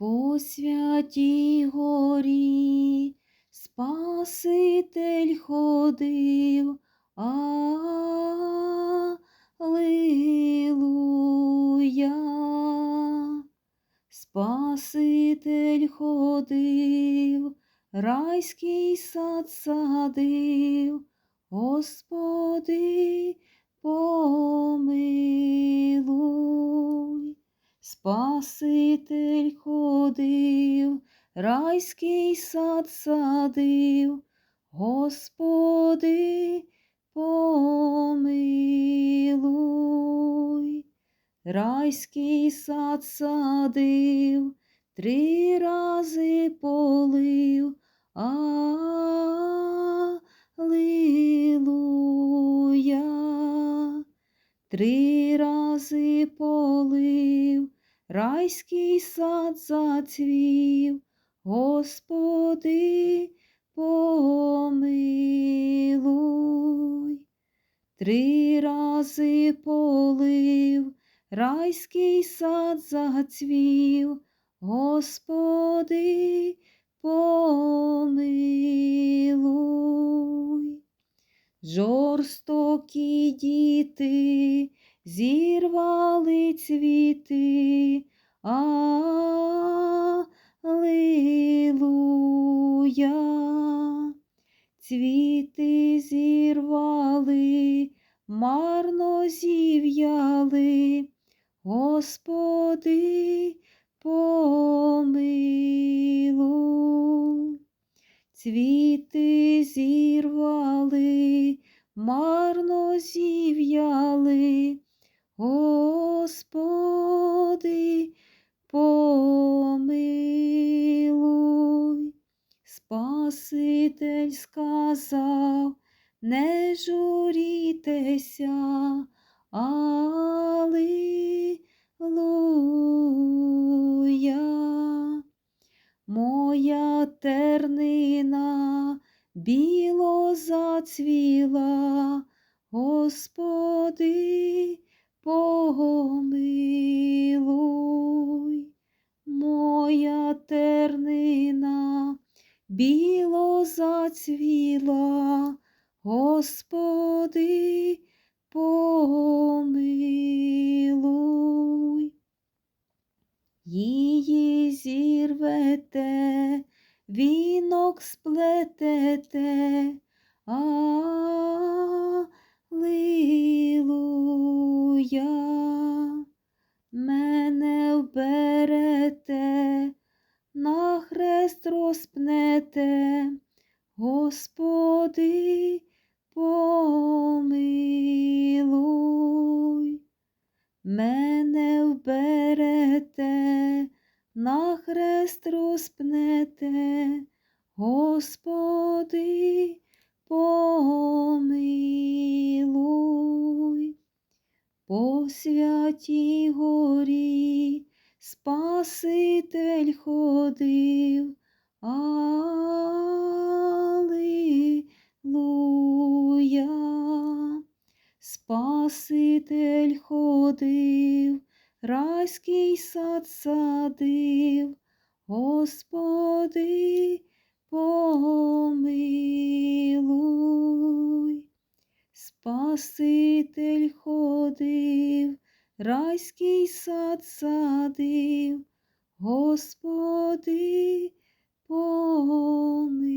По святій горі Спаситель ходив, Алилуя. Спаситель ходив, райський сад садив, Господи, помилуй. Спаситель ходив, райський сад садив, Господи, помилуй. Райський сад садив, три рази полив, Алилуя. Три рази полив, райський сад зацвів, Господи, помилуй. Три рази полив, райський сад зацвів, Господи, помилуй. Жорстокі діти зірвали цвіти, Алилуя. Цвіти зірвали, марно зів'яли, Господи, помилуй. Цвіти зірвали, марно зів'яли, Спаситель сказав, не журітеся, Алилуя. Моя тернина біло зацвіла, Господи, помилуй. Біло зацвіла, Господи, помилуй. Її зірвете, вінок сплетете, Алилуя. Мене вберете, на хрест розпнете, Господи, помилуй. Мене вберете, на хрест розпнете, Господи, помилуй. По святій горі Спаситель ходив, Алилуя. Спаситель ходив, райський сад садив, Господи, помилуй. Спаситель ходив, райський сад садив, Господи, помилуй.